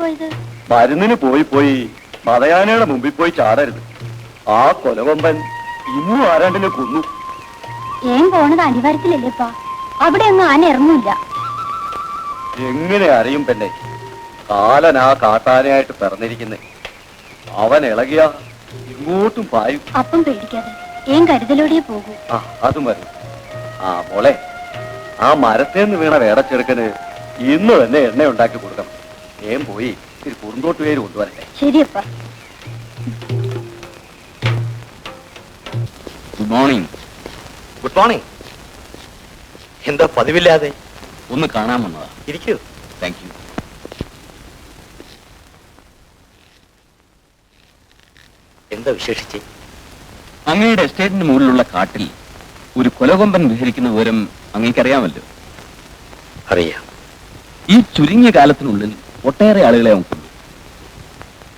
പോയത്? മരുന്നിന് പോയി പോയി മതയാനയുടെ മുമ്പിൽ പോയി ചാടരുത്. ആ കൊലകൊമ്പൻ ഇന്നും ആരാണ്ടിനെ കൊന്നു. ഏൻ പോണത് അനിവാര്യത്തിലല്ലേപ്പാ അവിടെ ഒന്നും ആന ഇറങ്ങൂല എങ്ങനെ അറിയും പെണ്ണെ? കാലൻ ആ കാട്ടാനയായിട്ട് പിറന്നിരിക്കുന്നേ. അവൻ ഇളകിയ ഇങ്ങോട്ടും പായും. അപ്പം പേടിക്കാതെ ഏൻ കരുതലോടെ പോകൂ? ആ അതും വരും. ആ മോളെ ആ മരത്തേന്ന് വീണ വേടച്ചെടുക്കന് ഇന്ന് തന്നെ എണ്ണ ഉണ്ടാക്കി കൊടുക്കണം. ഏം പോയി ഇത്തിരി കുറുന്തോട്ട് പേര് കൊണ്ടുവരട്ടെ. ശരിയപ്പ. ഗുഡ് മോർണിംഗ് ഗുഡ് മോർണിംഗ് എന്താ പതിവില്ലാതെ? ഒന്ന് കാണാൻ വന്നതാ. ഇരിക്കൂ. താങ്ക് യു എന്താ വിശേഷിച്ച്? അങ്ങയുടെ എസ്റ്റേറ്റിന് മുകളിലുള്ള കാട്ടിൽ ഒരു കൊലകൊമ്പൻ വിഹരിക്കുന്ന വിവരം അങ്ങേക്കറിയാമല്ലോ അറിയാം. ഈ ചുരുങ്ങിയ കാലത്തിനുള്ളിൽ ഒട്ടേറെ ആളുകളെ അവൻ കൊണ്ടു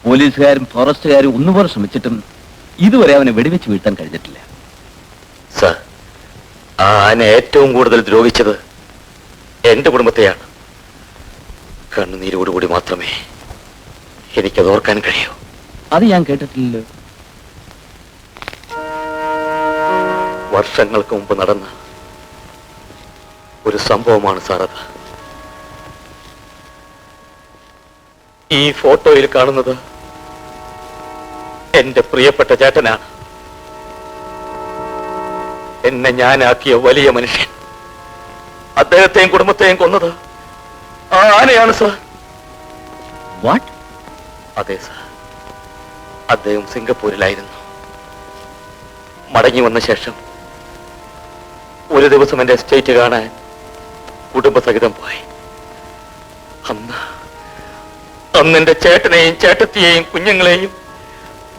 പോലീസുകാരും ഫോറസ്റ്റുകാരും ഒന്നുപോലെ ശ്രമിച്ചിട്ടും ഇതുവരെ അവനെ വെടിവെച്ച് വീഴ്ത്താൻ കഴിഞ്ഞിട്ടില്ല. സർ ആ ആന ഏറ്റവും കൂടുതൽ ദ്രോഹിച്ചത് എന്റെ കുടുംബത്തെയാണ്. കണ്ണുനീരോടുകൂടി മാത്രമേ എനിക്കത് ഓർക്കാൻ കഴിയൂ. അത് ഞാൻ കേട്ടിട്ടില്ലല്ലോ. വർഷങ്ങൾക്ക് മുമ്പ് നടന്ന ഒരു സംഭവമാണ് സാർ അത്. ഈ ഫോട്ടോയിൽ കാണുന്നത് എന്റെ പ്രിയപ്പെട്ട ചേട്ടനാണ് എന്നെ ഞാനാക്കിയ വലിയ മനുഷ്യൻ. അദ്ദേഹത്തെയും കുടുംബത്തെയും കൊന്നത് ആ ആനയാണ് സാർ. വാട്ട് അതെ സാർ. അദ്ദേഹം സിംഗപ്പൂരിലായിരുന്നു. മടങ്ങി വന്ന ശേഷം ഒരു ദിവസം എന്റെ എസ്റ്റേറ്റ് കാണാൻ കുടുംബസഹിതം പോയി. അന്ന് അന്ന് എന്റെ ചേട്ടനെയും ചേട്ടത്തിയെയും കുഞ്ഞുങ്ങളെയും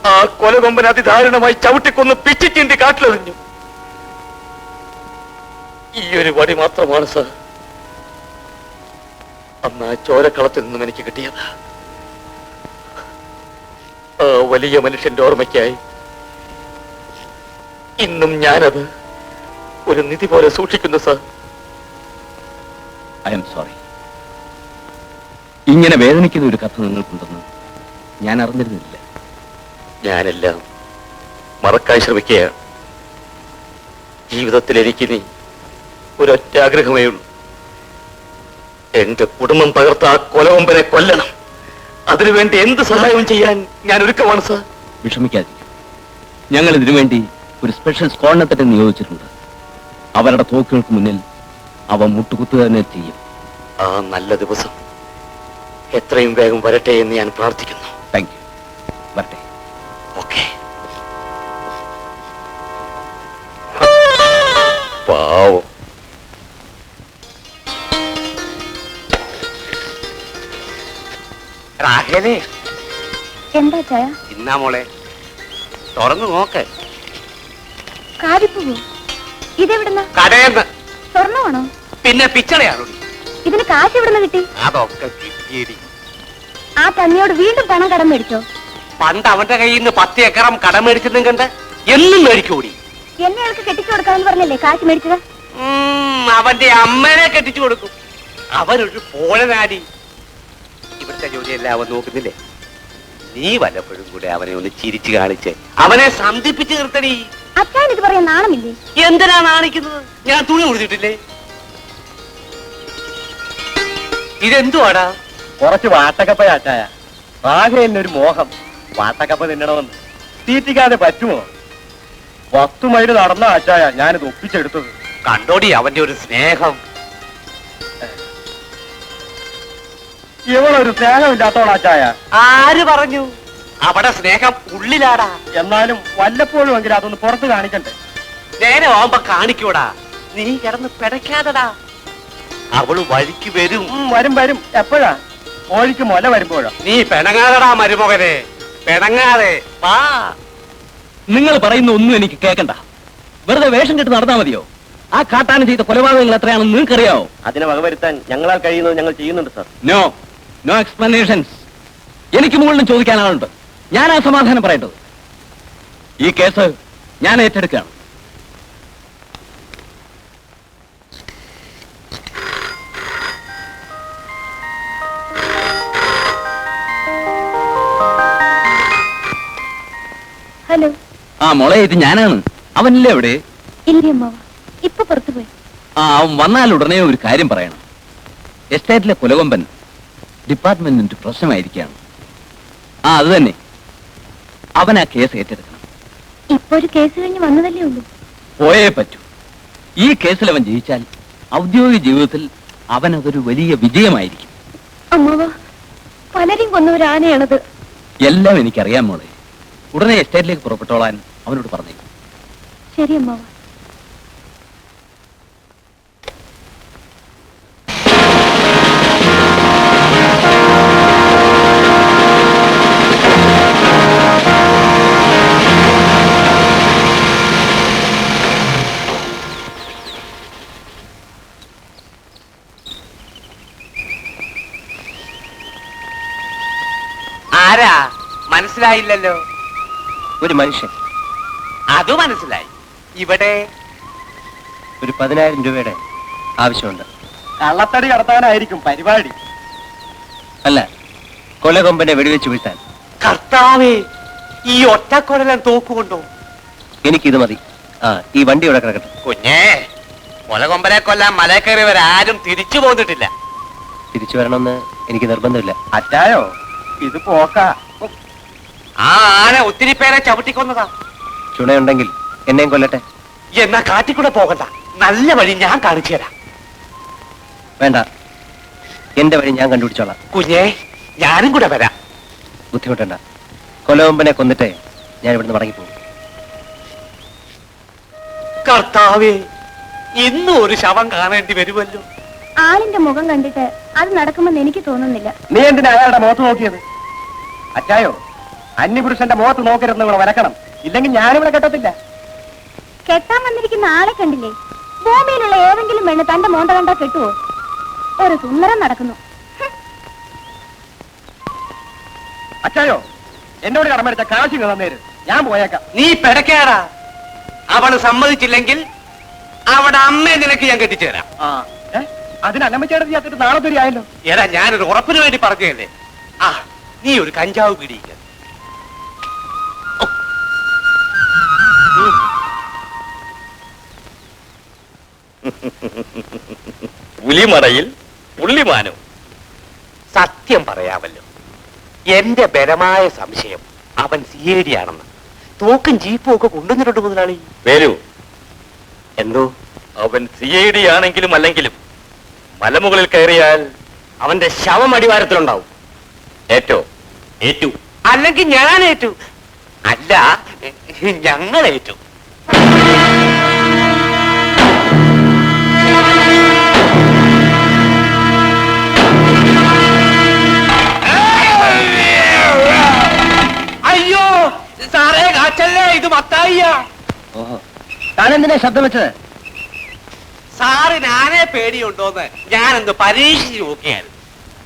ആ കൊലകൊമ്പൻ അതിദാരുണമായി ചവിട്ടിക്കൊന്ന് പിച്ചിച്ചിന്തി കാട്ടിലെറിഞ്ഞു. ഈ ഒരു വടി മാത്രമാണ് സർ. അന്ന് ആ ചോരക്കളത്തിൽ നിന്നും എനിക്ക് കിട്ടിയത്. ആ വലിയ മനുഷ്യന്റെ ഓർമ്മയ്ക്കായി. ഇന്നും ഞാനത് ഒരു നിധി പോലെ സൂക്ഷിക്കുന്നു സർ. ഐ എം സോറി ഇങ്ങനെ വേദനിക്കുന്ന ഒരു കഥ നിങ്ങൾക്കുണ്ടെന്ന് ഞാൻ അറിഞ്ഞിരുന്നില്ല. ഞാനെല്ലാം മറക്കാൻ ശ്രമിക്കുകയാണ്. ജീവിതത്തിൽ എനിക്ക് നീ ഒരൊറ്റ ആഗ്രഹമേ ഉള്ളൂ. എന്റെ കുടുംബം തകർത്ത ആ കൊലവമ്പനെ കൊല്ലണം. അതിനുവേണ്ടി എന്ത് സഹായവും ചെയ്യാൻ ഞാൻ ഒരുക്കമാണ് സാർ. വിഷമിക്കാതിരിക്കും. ഞങ്ങൾ ഇതിനുവേണ്ടി ഒരു സ്പെഷ്യൽ സ്ക്വാഡിനെ തന്നെ നിയോഗിച്ചിട്ടുണ്ട്. അവരുടെ തോക്കുകൾക്ക് മുന്നിൽ അവ മുട്ടുകുത്തുക തന്നെ ചെയ്യും. ആ നല്ല ദിവസം. എത്രയും വേഗം വരട്ടെ എന്ന് ഞാൻ പ്രാർത്ഥിക്കുന്നു. താങ്ക് യു വരട്ടെ. ഓക്കെ. പാവം. രാഘവനെ. എന്താ ചായ ഇന്നാ മോളെ. തുറന്നു നോക്ക്. കാതിപ്പൂവോ ഇതെവിടുന്ന? കടയെന്ന്. സ്വർണമാണോ? പിന്നെ പിച്ചളയാണോ ഇതിന് കാശ് എവിടുന്ന് കിട്ടി? അതൊക്കെ കിട്ടിയടി. ആ തന്നിയോട് വീണ്ടും പണം കടം മേടിച്ചോ? പണ്ട് അവന്റെ കയ്യിൽ നിന്ന് പത്ത് ഏക്കറം കടം മേടിച്ചതും കണ്ട് എന്നും മേടിക്കൂടി എന്നെ അയാൾക്ക് കെട്ടിച്ചു കൊടുക്കാമെന്ന് പറഞ്ഞല്ലേ കാശ് മേടിച്ചത്? അവന്റെ അമ്മനെ കെട്ടിച്ചു കൊടുക്കും. അവനൊരു പോലനാടി ഇവിടുത്തെ ജോലിയെല്ലാം അവൻ നോക്കുന്നില്ലേ? നീ വല്ലപ്പോഴും കൂടെ അവനെ ഒന്ന് ചിരിച്ചു കാണിച്ച് അവനെ സന്ധിപ്പിച്ചു നിർത്തടി. അച്ഛൻ ഇത് പറയാൻ നാണമില്ലേ? എന്തിനാ നാണിക്കുന്നത്? ഞാൻ തുണി കൊടുത്തിട്ടില്ലേ ഇതെന്തുവാടാ? കുറച്ച് വാട്ടക്കപ്പയാച്ചായ ആകെ എന്നെ ഒരു മോഹം. വാട്ടക്കപ്പ തിന്നണമെന്ന്. തീറ്റിക്കാതെ പറ്റുമോ? പത്തു മൈൽ നടന്ന ആച്ചായ ഞാനിത് ഒപ്പിച്ചെടുത്തത്. കണ്ടോടി അവന്റെ ഒരു സ്നേഹം. ഇവളൊരു സ്നേഹമില്ലാത്തോളാച്ചായ ആര് പറഞ്ഞു? അവിടെ സ്നേഹം ഉള്ളിലാടാ. എന്നാലും വല്ലപ്പോഴും എങ്കിലും അതൊന്ന് പുറത്ത് കാണിക്കണ്ടേ? നേരമാവുമ്പോ കാണിക്കൂടാ. നീ കിടന്ന് പിടയ്ക്കാതടാ. അവൾ വഴിക്ക് വരും. വരും വരും. എപ്പോഴാ? കോഴിക്ക് മുല വരുമ്പോഴോ? നീ പെണങ്ങാതടാ മരുമകനെ. പെണങ്ങാതെ. വാ. നിങ്ങൾ പറയുന്ന ഒന്നും എനിക്ക് കേൾക്കണ്ട വെറുതെ വേഷം കെട്ട് നടന്നാൽ മതിയോ? ആ കാട്ടാന ചെയ്ത കൊലപാതകങ്ങൾ എത്രയാണെന്ന് നിങ്ങൾക്കറിയാവോ? അതിനെ വകവരുത്താൻ ഞങ്ങളാൽ കഴിയുന്നത് ഞങ്ങൾ ചെയ്യുന്നുണ്ട് സാർ. നോ നോ എക്സ്പ്ലനേഷൻസ് എനിക്ക് മുകളിലും ചോദിക്കാൻ ആളുണ്ട് ഞാൻ ആ സമാധാനം പറയേണ്ടത്. ഈ കേസ് ഞാൻ ഏറ്റെടുക്കുകയാണ്. ഹലോ. ആ മോളെ ഇത് ഞാനാണ്. അവനല്ലേ അവിടെ? ഇല്ല അമ്മാവ. ഇപ്പൊ പുറത്തു പോയി. ആ അവൻ വന്നാൽ ഉടനെ ഒരു കാര്യം പറയണം. എസ്റ്റേറ്റിലെ കുലകൊമ്പൻ ഡിപ്പാർട്ട്മെന്റിന്റെ പ്രശ്നമായിരിക്കുകയാണ്. ആ അത് തന്നെ. അവൻ ആ കേസ് ഏറ്റെടുക്കണം. ഇപ്പൊ ഒരു കേസ് കഴിഞ്ഞ് വന്നതല്ലേ ഉള്ളൂ. പോയേ പറ്റൂ. ഈ കേസിൽ അവൻ ജയിച്ചാൽ ഔദ്യോഗിക ജീവിതത്തിൽ അവൻ അതൊരു വലിയ വിജയമായിരിക്കും. അമ്മാവ പലരും കൊന്ന ഒരു ആനയാണത് എല്ലാം എനിക്കറിയാം മോളെ. ഉടനെ എസ്റ്റേറ്റിലേക്ക് പുറപ്പെട്ടോളാൻ അവനോട് പറഞ്ഞു. ശരി അമ്മാവ ആരാ? മനസ്സിലായില്ലല്ലോ. ഒരു മനുഷ്യൻ. അത് മനസ്സിലായി. ഇവിടെ ഒരു പതിനായിരം രൂപയുടെ ആവശ്യമുണ്ട്. കള്ളത്തടി കടത്താനായിരിക്കും പരിപാടി. അല്ല കൊലകൊമ്പനെ വെടിവെച്ച് വീഴ്ത്താൻ. കർത്താവേ ഈ ഒറ്റക്കൊടലൻ തോക്കുകൊണ്ടോ? എനിക്കിത് മതി. ആ ഈ വണ്ടി ഇവിടെ കിടക്കട്ടെ. കുഞ്ഞേ കൊലകൊമ്പനെ കൊല്ലാൻ മല കയറിയവരാരും തിരിച്ചു പോന്നിട്ടില്ല. തിരിച്ചു വരണമെന്ന് എനിക്ക് നിർബന്ധമില്ല. അറ്റായോ? ഇത് പോക്കാ. ആ ആന ഒത്തിരി പേരെ ചവിട്ടിക്കൊന്നതാ. ചുണയുണ്ടെങ്കിൽ എന്നെയും കൊല്ലട്ടെ? എന്നാ കാറ്റിക്കൂടെ പോകണ്ട. നല്ല വഴി ഞാൻ കാണിച്ചു തരാം. വേണ്ട. എന്റെ വഴി ഞാൻ കണ്ടുപിടിച്ചോളാം. കുഞ്ഞേ ഞാനും കൂടെ വരാം. ബുദ്ധിമുട്ടണ്ട. കൊലവമ്പനെ കൊന്നിട്ടേ ഞാൻ ഇവിടുന്ന് മടങ്ങിപ്പോകും. കർത്താവേ ഇന്നും ഒരു ശവം കാണേണ്ടി വരുമല്ലോ. ആളിന്റെ മുഖം കണ്ടിട്ട് അത് നടക്കുമെന്ന് എനിക്ക് തോന്നുന്നില്ല. നീ എന്തിനാ അയാളുടെ മുഖത്ത് നോക്കിയത്? അച്ചായോ? അന്യപുരുഷന്റെ മുഖത്ത് നോക്കരുത് ഇവിടെ വരക്കണം. ഇല്ലെങ്കിൽ ഞാനിവിടെ കെട്ടത്തില്ല. കെട്ടാൻ വന്നിരിക്കുന്ന ആളെ കണ്ടില്ലേ? ഭൂമിയിലുള്ള ഏതെങ്കിലും പെണ്ണ് തന്റെ മോണ്ട കണ്ടാ കെട്ടുവോ? ഒരു സുന്ദരം നടക്കുന്നു. അച്ചായോ എന്നോട് കടമെടുത്ത കാശ് തന്നേര്. ഞാൻ പോയേക്കാം. നീ പെടക്കേടാ. അവൾ സമ്മതിച്ചില്ലെങ്കിൽ അവിടെ അമ്മയെ നിനക്ക് ഞാൻ കെട്ടിച്ചു തരാം ആ ഏ? അതിന് അന്നമ്മച്ചേട്ടൻ ചെയ്യാത്തിട്ട് നാളെ തരി ആയല്ലോ ഏതാ ഞാനൊരു ഉറപ്പിന് വേണ്ടി പറഞ്ഞതല്ലേ? ആ നീ ഒരു കഞ്ചാവ് പിടിയില്ല പുലിമറയിൽ പുള്ളിമാനോ. സത്യം പറയാമല്ലോ. എന്റെ ബലമായ സംശയം അവൻ സിയേഡിയാണെന്ന് തോക്കും ജീപ്പും ഒക്കെ കൊണ്ടുവന്നിട്ടുണ്ട് മുതലാളി? വരൂ. എന്തോ? അവൻ സി ഐ ഡി ആണെങ്കിലും അല്ലെങ്കിലും മലമുകളിൽ കയറിയാൽ അവന്റെ ശവം അടിവാരത്തിലുണ്ടാവും. ഏറ്റോ. ഏറ്റു. അല്ലെങ്കിൽ ഞാൻ ഏറ്റു. അല്ല ഞങ്ങൾ ഏറ്റു. എന്തിനാ ശബ്ദം വെച്ചത്? സാറ് ഞാനേ പേടിയുണ്ടോന്ന് ഞാനൊന്ന് പരീക്ഷിച്ച് നോക്കിയായിരുന്നു.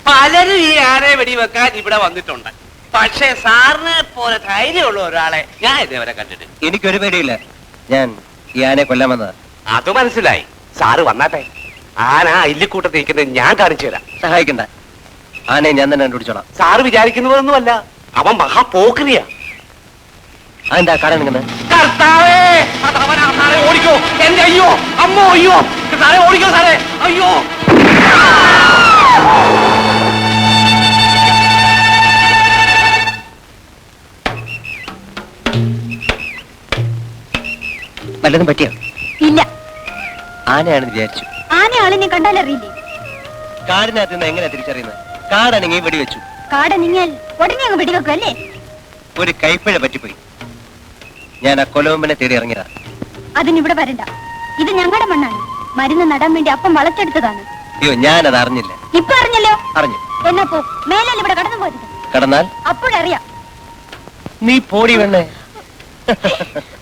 പലരും ഈ ആനയെ വെടിവെക്കാൻ ഇവിടെ വന്നിട്ടുണ്ട്. പക്ഷേ സാറിനെ പോലെ ധൈര്യമുള്ള ഒരാളെ ഞാൻ ഇതേവരെ കണ്ടിട്ടില്ല. എനിക്കൊരു പേടിയില്ല. ഞാൻ ഈ ആനയെ കൊല്ലാൻ വന്നത്. അത് മനസ്സിലായി. സാറ് വന്നാട്ടെ. ആന ഇല്ലിക്കൂട്ടത്തിൽ നിൽക്കുന്നത് ഞാൻ കാണിച്ചു തരാം. സഹായിക്കണ്ട. ആനയെ ഞാൻ തന്നെ കണ്ടുപിടിച്ചോളാം. സാറ് വിചാരിക്കുന്നതൊന്നുമല്ല. അവൻ മഹാപോക്രിയ. അതെന്താ കട നിൽക്കുന്നത് കർത്താവേ അത് അവനാ സാറേ ഓടിക്കോ. എന്റെ അയ്യോ അമ്മോ അയ്യോ. സാറേ ഓടിക്കോ സാറേ. അയ്യോ. വല്ലതും പറ്റിയോ? ഇല്ല. ആനയാണെന്ന് വിചാരിച്ചു. ആന കണ്ടാൽ കണ്ടാലറിയില്ലേ കാടിനകത്ത് നിന്ന് എങ്ങനെ തിരിച്ചറിയുന്നത് കാടാണെങ്കിൽ വെടിവെച്ചു കാടനിങ്ങിയാൽ ഉടനെ അങ്ങ് വെടിവെക്കും അല്ലേ ഒരു കൈപ്പിഴ പറ്റിപ്പോയി. ഞാൻ ആ കൊലവമ്പനെ തേടി ഇറങ്ങിയതാ. അതിനിവിടെ വരണ്ട. ഇത് ഞങ്ങളുടെ മണ്ണാണ്. മരുന്ന് നടാൻ വേണ്ടി അപ്പം വളച്ചെടുത്തതാണ്. അയ്യോ ഞാനത് അറിഞ്ഞില്ല. ഇപ്പൊ അറിഞ്ഞല്ലോ? അറിഞ്ഞു. എന്നാ പോ മേലാൽ ഇവിടെ കടന്നു പോരുത്. കടന്നാൽ? അപ്പോഴറിയാം. നീ പോടി വേണേ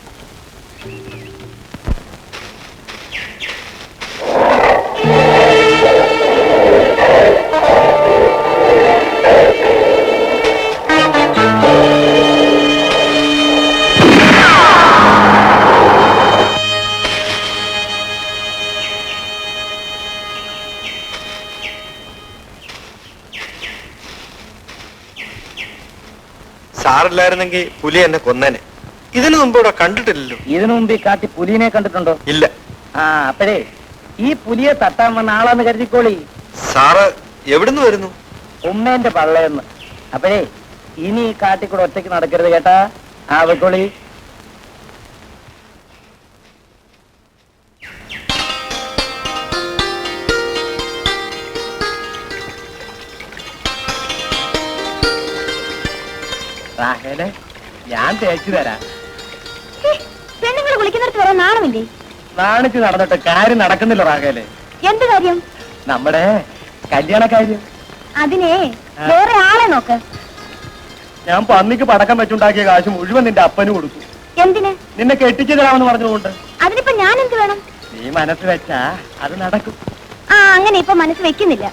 സാറില്ലായിരുന്നെങ്കിൽ പുലി എന്നെ കൊന്നേനെ. ഇതിനു മുമ്പ് ഇവിടെ കണ്ടിട്ടില്ലല്ലോ. ഇതിനു മുമ്പ് ഈ കാട്ടി പുലിനെ കണ്ടിട്ടുണ്ടോ? ഇല്ല. ആ അപ്പഴേ ഈ പുലിയെ തട്ടാൻ വന്ന ആളാന്ന് കരുതിക്കോളി. സാറ് എവിടുന്ന് വരുന്നു? ഉമ്മേന്റെ പള്ളയെന്ന് അപ്പഴേ ഇനി ഈ കാട്ടിക്കൂടെ ഒറ്റയ്ക്ക് നടക്കരുത് കേട്ടാ. ആ വെക്കോളി റാഹേലെ ഞാൻ തേച്ചു തരാം. പെണ്ണുങ്ങൾ കുളിക്കുന്നിടത്ത് വരാൻ നാണമില്ലേ? നാണിച്ച് നടന്നിട്ട് കാര്യം നടക്കുന്നില്ല റാഹേലെ. എന്ത് കാര്യം? നമ്മുടെ കല്യാണ കാര്യം അതിനെ വേറെ ആളെ നോക്ക്. ഞാൻ പന്നിക്ക് പടക്കം വെച്ചുണ്ടാക്കിയ കാശ് മുഴുവൻ നിന്റെ അപ്പന് കൊടുത്തു. എന്തിന്? നിന്നെ കെട്ടിച്ചു തരാമെന്ന് പറഞ്ഞുകൊണ്ട്. അതിനിപ്പോ ഞാൻ എന്ത് വേണം? നീ മനസ്സ് വെച്ചാ അത് നടക്കും. ആ അങ്ങനെ ഇപ്പൊ മനസ്സ് വെക്കുന്നില്ല.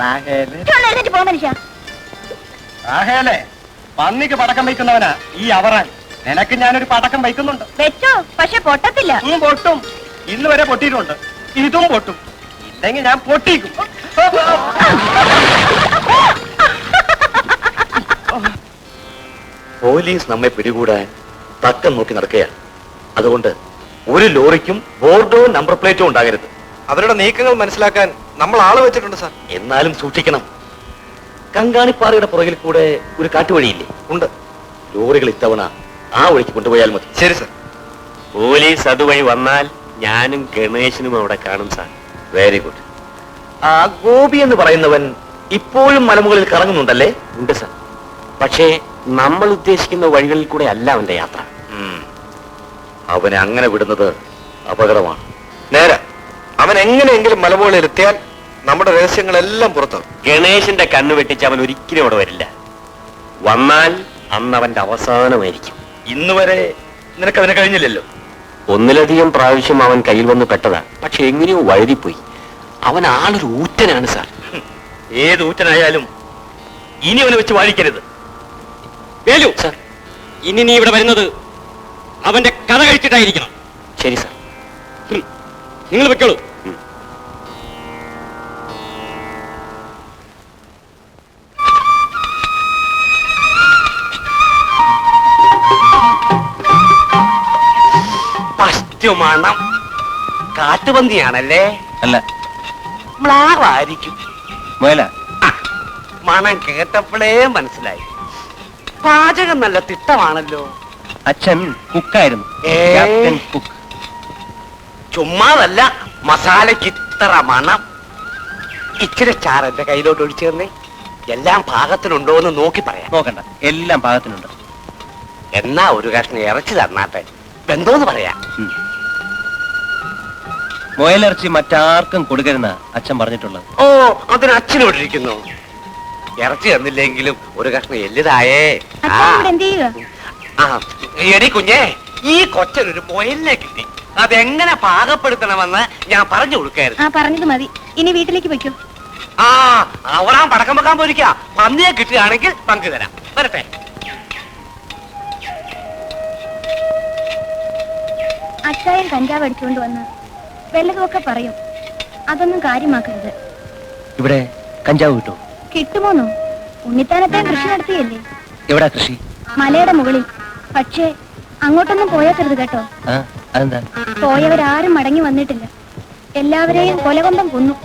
റാഹേൽ. പോ മനുഷ്യ. റാഹേലെ. പന്നിക്ക് പടക്കം വയ്ക്കുന്നവനാ ഈ അവറാൻ. നിനക്ക് ഞാനൊരു പടക്കം വയ്ക്കുന്നുണ്ട്. വെച്ചോ പക്ഷെ പൊട്ടത്തില്ല. പൊട്ടും. ഇന്ന് വരെ പൊട്ടിയിട്ടുണ്ട്. ഇതും പൊട്ടും. ഇല്ലെങ്കിൽ ഞാൻ പൊട്ടിക്കും. പോലീസ് നമ്മെ പിടികൂടാൻ തക്കം നോക്കി നടക്കുകയാണ്. അതുകൊണ്ട് ഒരു ലോറിക്കും ബോർഡോ നമ്പർ പ്ലേറ്റോ ഉണ്ടാകരുത്. അവരുടെ നീക്കങ്ങൾ മനസ്സിലാക്കാൻ നമ്മൾ ആൾ വെച്ചിട്ടുണ്ട് സാർ. എന്നാലും സൂക്ഷിക്കണം. കങ്കാണിപ്പാറയുടെ പുറകിൽ കൂടെ ഒരു കാട്ടുവഴിയില്ലേ? ഉണ്ട്. ലോറികൾ ഇത്തവണ ആ വഴിക്ക് കൊണ്ടുപോയാൽ മതി. ശരി സർ. പോലീസ് അതുവഴി വന്നാൽ ഞാനും ഗണേശനും അവിടെ കാണും സാർ. വെരി ഗുഡ് ആ ഗോപി എന്ന് പറയുന്നവൻ ഇപ്പോഴും മലമുകളിൽ കറങ്ങുന്നുണ്ടല്ലേ? ഉണ്ട് സാർ. പക്ഷേ നമ്മൾ ഉദ്ദേശിക്കുന്ന വഴികളിൽ കൂടെ അല്ല അവന്റെ യാത്ര. അവനെ അങ്ങനെ വിടുന്നത് അപകടമാണ്. നേരെ. അവൻ എങ്ങനെയെങ്കിലും മലമുകളിൽ എത്തിയാൽ നമ്മുടെ രഹസ്യങ്ങളെല്ലാം പുറത്താവും ഗണേശന്റെ കണ്ണ് വെട്ടിച്ച് അവൻ ഒരിക്കലും അവിടെ വരില്ല. വന്നാൽ അന്ന് അവന്റെ അവസാനമായിരിക്കും. ഇന്ന് വരെ നിനക്ക് അവനെ കഴിഞ്ഞില്ലല്ലോ. ഒന്നിലധികം പ്രാവശ്യം അവൻ കയ്യിൽ വന്ന് പെട്ടതാ. പക്ഷെ എങ്ങനെയോ വഴുതിപ്പോയി. അവൻ ആളൊരു ഊറ്റനാണ് സാർ. ഏത് ഊറ്റനായാലും ഇനി അവനെ വെച്ച് വാഴിക്കരുത്. വേലു സാർ. ഇനി നീ ഇവിടെ വരുന്നത് അവന്റെ കഥ കഴിച്ചിട്ടായിരിക്കണം. ശരി സാർ. നിങ്ങൾ വെക്കോളൂ. ഫസ്റ്റ് മണം കാട്ടുപന്തിയാണല്ലേ അല്ല. മ്ലാവായിരിക്കും. മുയല ആ, മണം കേട്ടപ്പോഴേ മനസ്സിലായി. പാചകം നല്ല തിട്ടമാണല്ലോ. അച്ഛൻ കുക്കായിരുന്നു. ഏ? Captain cook. ചുമ്മാതല്ല മസാലയ്ക്ക് ഇത്ര മണം. ഇച്ചിരി ചാറ് എന്റെ കയ്യിലോട്ട് ഒഴിച്ചു തന്നേ. എല്ലാം പാകത്തിനുണ്ടോ എന്ന് നോക്കി പറയാം. നോക്കണ്ട. എല്ലാം പാകത്തിനുണ്ട്. എന്നാ ഒരു കഷ്ണം ഇറച്ചി തന്നാട്ടെ. എന്തോന്ന് പറയാ. മുയലിറച്ചി മറ്റാർക്കും കൊടുക്കരുന്ന അച്ഛൻ പറഞ്ഞിട്ടുള്ളത്. ഓ അതിന് അച്ഛനോട് ഇരിക്കുന്നു ഇറച്ചി തന്നില്ലെങ്കിലും ഒരു കഷ്ണം എല്ലിതായേ. ആ. അച്ഛൻ ഇവിടെ എന്ത് ചെയ്യുക ആ, എടി കുഞ്ഞേ ഈ കൊച്ചനൊരു മുയലിനെ കിട്ടി. അതെങ്ങനെ പാകപ്പെടുത്തണമെന്ന് ഞാൻ പറഞ്ഞു കൊടുക്കായിരുന്നു. ആ പറഞ്ഞത് മതി. ഇനി വീട്ടിലേക്ക് വെക്കൂ ആ അവറാൻ പടക്കം വെക്കാൻ പോയിരിക്കാ. പന്നിയെ കിട്ടുകയാണെങ്കിൽ പങ്കു തരാം. വരട്ടെ. അച്ചായൻ കഞ്ചാവ് അടിച്ചുകൊണ്ട് വന്ന് വല്ലതുമൊക്കെ പറയും. അതൊന്നും കാര്യമാക്കരുത്. ഇവിടെ കഞ്ചാവ് കിട്ടും? കിട്ടുമോന്നോ? ഉണ്ണിത്താനത്തെ കൃഷി നടത്തിയല്ലേ? എവിടാ കൃഷി? മലയുടെ മുകളിൽ. പക്ഷേ അങ്ങോട്ടൊന്നും പോയേക്കരുത് കേട്ടോ. പോയവരാരും മടങ്ങി വന്നിട്ടില്ല. എല്ലാവരെയും കൊലകൊണ്ടും കൊന്നു.